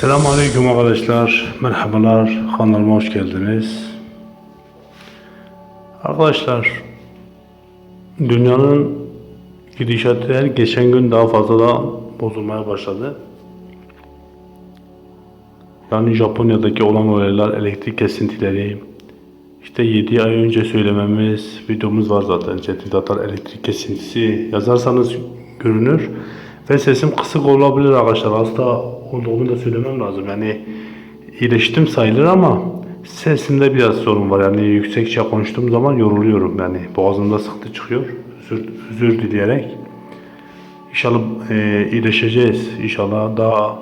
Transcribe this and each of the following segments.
Selamünaleyküm arkadaşlar. Merhabalar. Kanalıma hoş geldiniz. Arkadaşlar, dünyanın gidişatı her geçen gün daha fazla da bozulmaya başladı. Yani Japonya'daki olan olaylar, elektrik kesintileri, işte 7 ay önce söylememiz, videomuz var zaten. Çetin elektrik kesintisi yazarsanız görünür. Ve sesim kısık olabilir arkadaşlar. Hasta olduğumu da söylemem lazım. Yani iyileştim sayılır ama sesimde biraz sorun var. Yani yüksekçe konuştuğum zaman yoruluyorum. Yani boğazımda sıkıntı çıkıyor. Özür, özür dileyerek. İnşallah e, iyileşeceğiz. İnşallah daha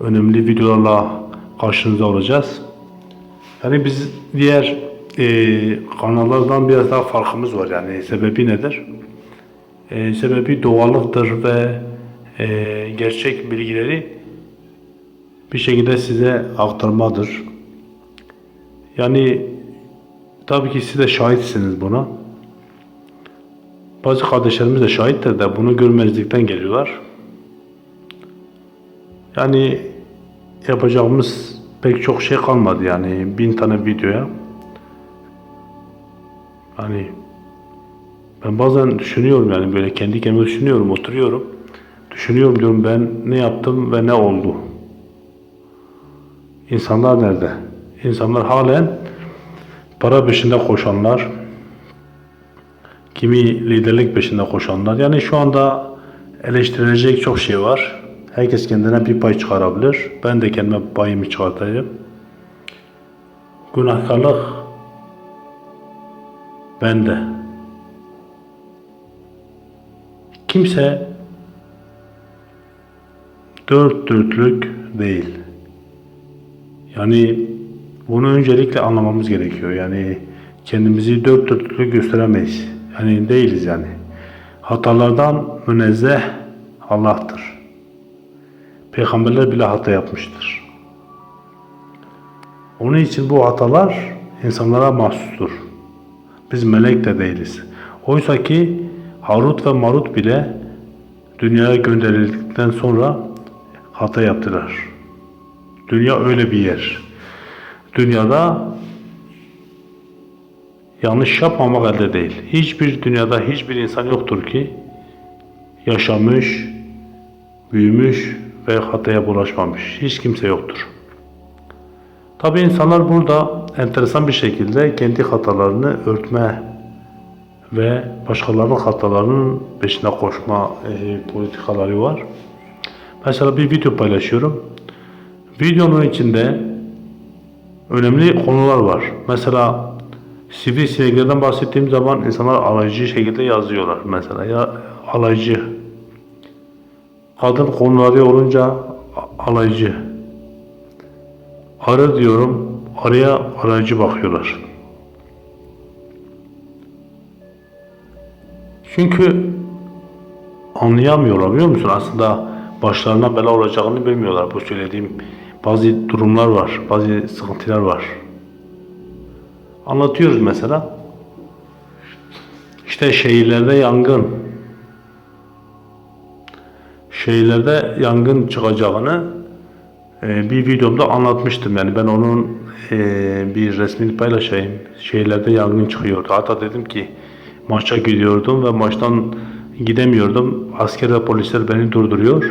önemli videolarla karşınızda olacağız. Yani biz diğer e, kanallardan biraz daha farkımız var. Yani sebebi nedir? E, sebebi doğallıktır ve e, gerçek bilgileri bir şekilde size aktarmadır. Yani tabii ki siz de şahitsiniz buna. Bazı kardeşlerimiz de şahittir de bunu görmezlikten geliyorlar. Yani yapacağımız pek çok şey kalmadı yani bin tane videoya. Hani ben bazen düşünüyorum yani böyle kendi kendime düşünüyorum, oturuyorum. Düşünüyorum diyorum ben ne yaptım ve ne oldu? İnsanlar nerede? İnsanlar halen para peşinde koşanlar, kimi liderlik peşinde koşanlar. Yani şu anda eleştirilecek çok şey var. Herkes kendine bir pay çıkarabilir. Ben de kendime payımı çıkartayım. Günahkarlık bende. Kimse dört dörtlük değil. Yani bunu öncelikle anlamamız gerekiyor. Yani kendimizi dört dörtlük gösteremeyiz. Yani değiliz yani. Hatalardan münezzeh Allah'tır. Peygamberler bile hata yapmıştır. Onun için bu hatalar insanlara mahsustur. Biz melek de değiliz. Oysa ki Harut ve Marut bile dünyaya gönderildikten sonra hata yaptılar. Dünya öyle bir yer. Dünyada yanlış yapmamak elde değil. Hiçbir dünyada hiçbir insan yoktur ki yaşamış, büyümüş ve hataya bulaşmamış. Hiç kimse yoktur. Tabi insanlar burada enteresan bir şekilde kendi hatalarını örtme ve başkalarının hatalarının peşine koşma e, politikaları var. Mesela bir video paylaşıyorum. Videonun içinde önemli konular var. Mesela sivrisineklerden bahsettiğim zaman insanlar alaycı şekilde yazıyorlar. Mesela ya alaycı. Kadın konuları olunca alaycı. Arı diyorum, araya arayıcı bakıyorlar. Çünkü anlayamıyorlar biliyor musun? Aslında başlarına bela olacağını bilmiyorlar bu söylediğim bazı durumlar var, bazı sıkıntılar var. Anlatıyoruz mesela. İşte şehirlerde yangın. Şehirlerde yangın çıkacağını e, bir videomda anlatmıştım. Yani ben onun e, bir resmini paylaşayım. Şehirlerde yangın çıkıyordu. Hatta dedim ki maça gidiyordum ve maçtan gidemiyordum. Asker ve polisler beni durduruyor.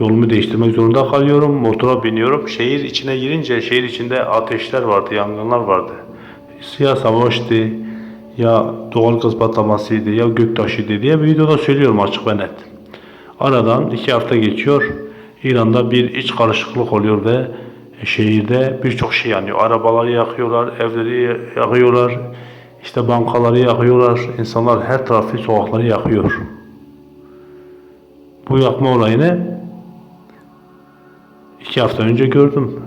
Yolumu değiştirmek zorunda kalıyorum. Motora biniyorum. Şehir içine girince şehir içinde ateşler vardı, yangınlar vardı. Ya savaştı, ya doğal gaz patlamasıydı, ya göktaşıydı diye bir videoda söylüyorum açık ve net. Aradan iki hafta geçiyor. İran'da bir iç karışıklık oluyor ve şehirde birçok şey yanıyor. Arabaları yakıyorlar, evleri yakıyorlar, işte bankaları yakıyorlar. İnsanlar her tarafı sokakları yakıyor. Bu yakma olayını iki hafta önce gördüm.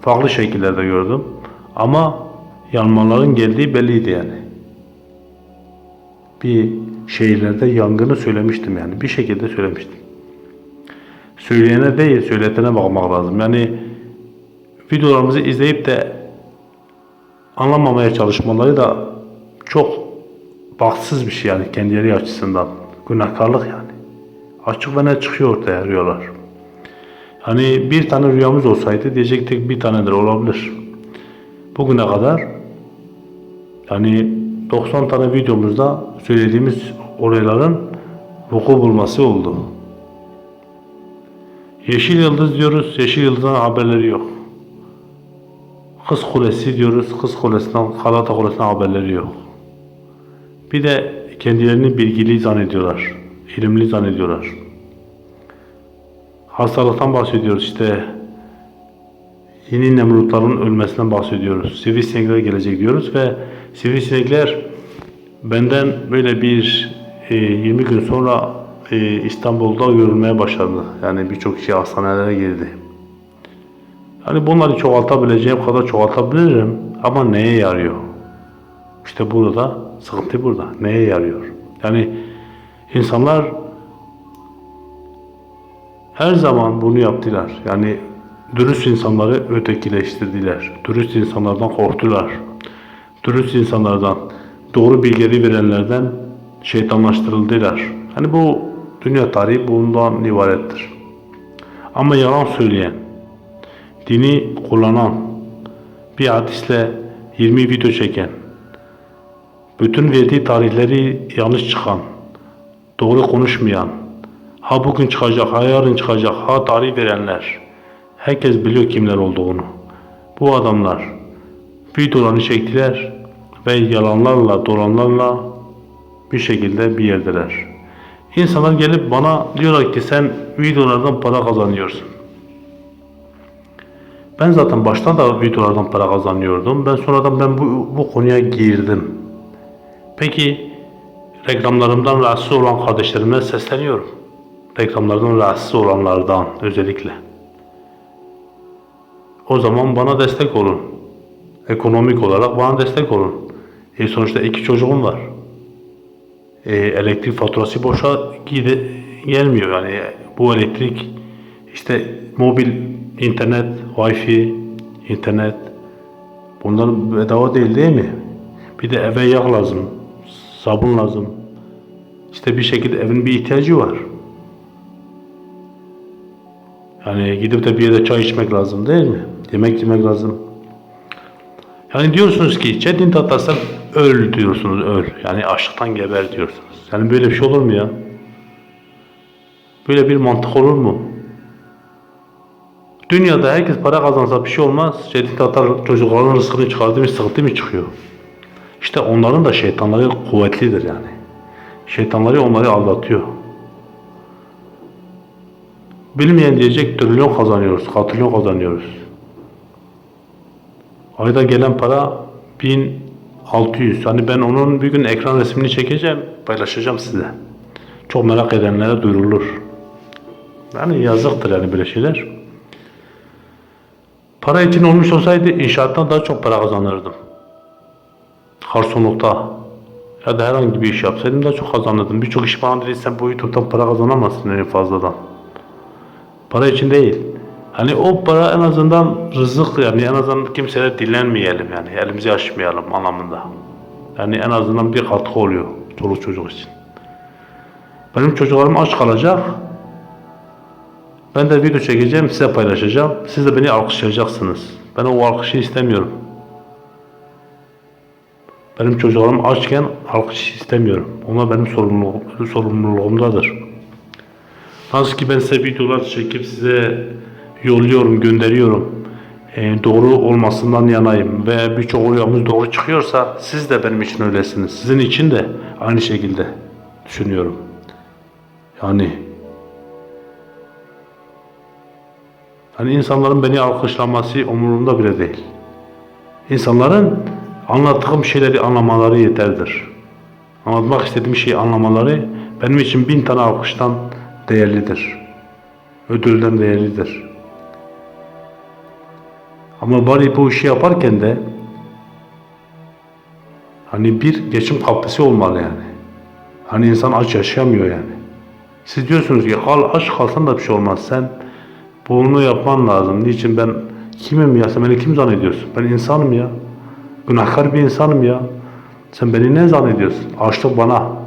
Farklı şekillerde gördüm. Ama yanmaların geldiği belliydi yani. Bir şehirlerde yangını söylemiştim yani. Bir şekilde söylemiştim. Söyleyene değil, söyletene bakmak lazım. Yani videolarımızı izleyip de anlamamaya çalışmaları da çok bahtsız bir şey yani kendileri açısından. Günahkarlık yani. Açık ve net çıkıyor ortaya diyorlar. Hani bir tane rüyamız olsaydı diyecektik bir tanedir olabilir. Bugüne kadar yani 90 tane videomuzda söylediğimiz olayların vuku bulması oldu. Yeşil Yıldız diyoruz, Yeşil Yıldız'dan haberleri yok. Kız Kulesi diyoruz, Kız Kulesi'nden, Galata Kulesi'nden haberleri yok. Bir de kendilerini bilgili zannediyorlar, ilimli zannediyorlar. Hastalıktan bahsediyoruz işte. Yeni Nemrutların ölmesinden bahsediyoruz. Sivrisinekler gelecek diyoruz ve sivrisinekler benden böyle bir e, 20 gün sonra e, İstanbul'da görülmeye başladı. Yani birçok kişi hastanelere girdi. Hani bunları çoğaltabileceğim kadar çoğaltabilirim ama neye yarıyor? İşte burada sıkıntı burada. Neye yarıyor? Yani insanlar her zaman bunu yaptılar. Yani dürüst insanları ötekileştirdiler. Dürüst insanlardan korktular. Dürüst insanlardan, doğru bilgileri verenlerden şeytanlaştırıldılar. Hani bu dünya tarihi bundan ibarettir. Ama yalan söyleyen, dini kullanan, bir hadisle 20 video çeken, bütün verdiği tarihleri yanlış çıkan, doğru konuşmayan, ha bugün çıkacak, ha yarın çıkacak, ha tarih verenler, herkes biliyor kimler olduğunu. Bu adamlar videolarını çektiler ve yalanlarla, dolanlarla bir şekilde bir yerdeler. İnsanlar gelip bana diyorlar ki sen videolardan para kazanıyorsun. Ben zaten baştan da videolardan para kazanıyordum. Ben sonradan ben bu, bu konuya girdim. Peki reklamlarımdan rahatsız olan kardeşlerime sesleniyorum. Reklamlardan rahatsız olanlardan özellikle. O zaman bana destek olun. Ekonomik olarak bana destek olun. E sonuçta iki çocuğum var. E, elektrik faturası boşa gide, gelmiyor. Yani bu elektrik işte mobil internet, wifi, internet bunlar bedava değil değil mi? Bir de eve yağ lazım, sabun lazım. İşte bir şekilde evin bir ihtiyacı var. Yani gidip de bir yerde çay içmek lazım değil mi? Yemek yemek lazım. Yani diyorsunuz ki Çetin Tatarsan öl diyorsunuz öl. Yani açlıktan geber diyorsunuz. Yani böyle bir şey olur mu ya? Böyle bir mantık olur mu? Dünyada herkes para kazansa bir şey olmaz. Çetin Tatar çocukların rızkını çıkardı mı sıkıntı mı çıkıyor? İşte onların da şeytanları kuvvetlidir yani. Şeytanları onları aldatıyor. Bilmeyen diyecek trilyon kazanıyoruz, katrilyon kazanıyoruz. Ayda gelen para 1600. Hani ben onun bir gün ekran resmini çekeceğim, paylaşacağım size. Çok merak edenlere duyurulur. Yani yazıktır yani böyle şeyler. Para için olmuş olsaydı inşaattan daha çok para kazanırdım. Garsonlukta ya da herhangi bir iş yapsaydım daha çok kazanırdım. Birçok iş bana dedi bu YouTube'dan para kazanamazsın en fazladan. Para için değil. Hani o para en azından rızık yani en azından kimseyle dilenmeyelim yani elimizi açmayalım anlamında. Yani en azından bir katkı oluyor çoluk çocuk için. Benim çocuklarım aç kalacak. Ben de video çekeceğim, size paylaşacağım. Siz de beni alkışlayacaksınız. Ben o alkışı istemiyorum. Benim çocuklarım açken alkış istemiyorum. Onlar benim sorumluluğum, sorumluluğumdadır. Nasıl ki ben size videolar çekip size yolluyorum, gönderiyorum. Ee, doğru olmasından yanayım ve birçok rüyamız doğru çıkıyorsa siz de benim için öylesiniz. Sizin için de aynı şekilde düşünüyorum. Yani Hani insanların beni alkışlaması umurumda bile değil. İnsanların anlattığım şeyleri anlamaları yeterdir. Anlatmak istediğim şeyi anlamaları benim için bin tane alkıştan değerlidir. Ödülden değerlidir. Ama bari bu işi yaparken de hani bir geçim kapısı olmalı yani. Hani insan aç yaşayamıyor yani. Siz diyorsunuz ki kal aç kalsan da bir şey olmaz. Sen bunu yapman lazım. Niçin ben kimim ya? Sen beni kim zannediyorsun? Ben insanım ya. Günahkar bir insanım ya. Sen beni ne zannediyorsun? Açlık bana.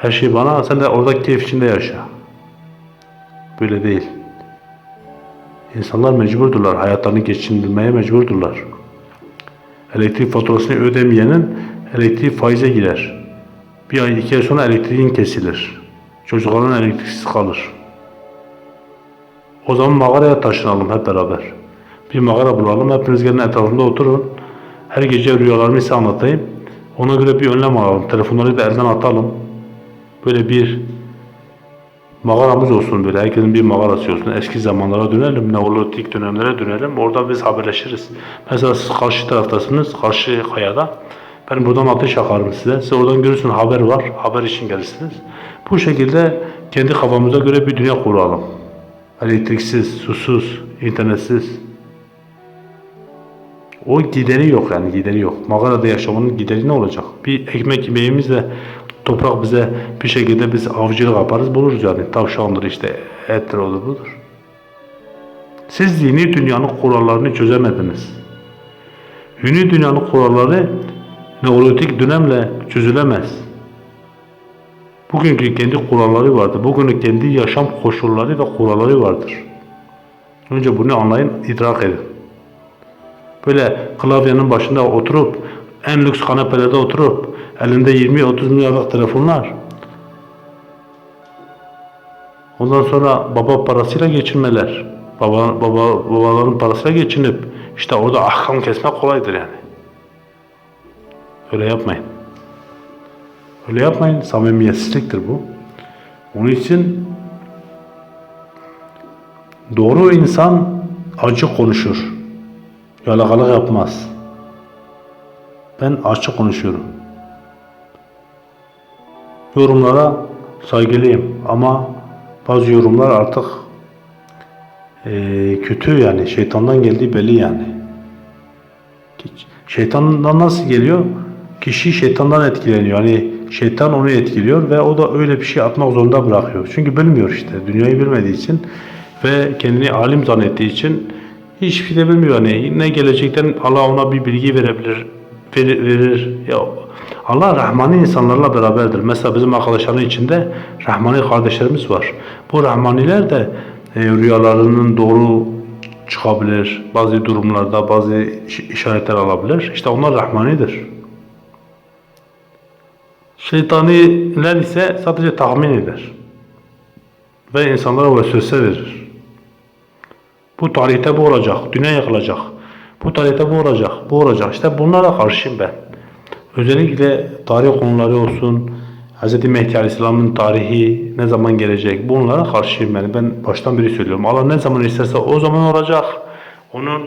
Her şey bana. Sen de orada keyif içinde yaşa. Böyle değil. İnsanlar mecburdurlar. Hayatlarını geçindirmeye mecburdurlar. Elektrik faturasını ödemeyenin elektrik faize girer. Bir ay iki ay sonra elektriğin kesilir. Çocukların elektriksiz kalır. O zaman mağaraya taşınalım hep beraber. Bir mağara bulalım. Hepiniz gelin etrafında oturun. Her gece rüyalarımı size anlatayım. Ona göre bir önlem alalım. Telefonları da elden atalım. Böyle bir mağaramız olsun böyle. Herkesin bir mağarası olsun. Eski zamanlara dönelim. Neolitik dönemlere dönelim. Orada biz haberleşiriz. Mesela siz karşı taraftasınız. Karşı kayada. Ben buradan ateş yakarım size. Siz oradan görürsün haber var. Haber için gelirsiniz. Bu şekilde kendi kafamıza göre bir dünya kuralım. Elektriksiz, susuz, internetsiz. O gideri yok yani gideri yok. Mağarada yaşamanın gideri ne olacak? Bir ekmek yemeğimizle toprak bize bir şekilde biz avcılık yaparız buluruz yani. Tavşandır işte ettir olur budur. Siz dini dünyanın kurallarını çözemediniz. Dini dünyanın kuralları neolitik dönemle çözülemez. Bugünkü kendi kuralları vardır. Bugünün kendi yaşam koşulları ve kuralları vardır. Önce bunu anlayın, idrak edin. Böyle klavyenin başında oturup, en lüks kanepelerde oturup, elinde 20-30 milyarlık telefonlar. Ondan sonra baba parasıyla geçinmeler. Baba, baba, babaların parasıyla geçinip, işte orada ahkam kesmek kolaydır yani. Öyle yapmayın. Öyle yapmayın. Samimiyetsizliktir bu. Onun için doğru insan acı konuşur. Yalakalık yapmaz. Ben açık konuşuyorum. Yorumlara saygılıyım ama bazı yorumlar artık eee, kötü yani şeytandan geldiği belli yani. Şeytandan nasıl geliyor? Kişi şeytandan etkileniyor. Yani şeytan onu etkiliyor ve o da öyle bir şey atmak zorunda bırakıyor. Çünkü bilmiyor işte. Dünyayı bilmediği için ve kendini alim zannettiği için hiçbir şey de bilmiyor. Yani ne gelecekten Allah ona bir bilgi verebilir, verir. Ya Allah Rahmani insanlarla beraberdir. Mesela bizim arkadaşların içinde Rahmani kardeşlerimiz var. Bu Rahmaniler de e, rüyalarının doğru çıkabilir. Bazı durumlarda bazı iş- işaretler alabilir. İşte onlar Rahmanidir. Şeytaniler ise sadece tahmin eder. Ve insanlara vesvese verir. Bu tarihte bu olacak, dünya yakılacak. Bu tarihte bu olacak, bu olacak. İşte bunlara karşıyım ben. Özellikle tarih konuları olsun, Hz. Mehdi Aleyhisselam'ın tarihi ne zaman gelecek bunlara karşıyım ben. Ben baştan beri söylüyorum. Allah ne zaman isterse o zaman olacak. Onun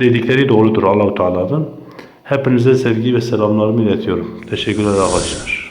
dedikleri doğrudur Allahu Teala'nın. Hepinize sevgi ve selamlarımı iletiyorum. Teşekkürler arkadaşlar.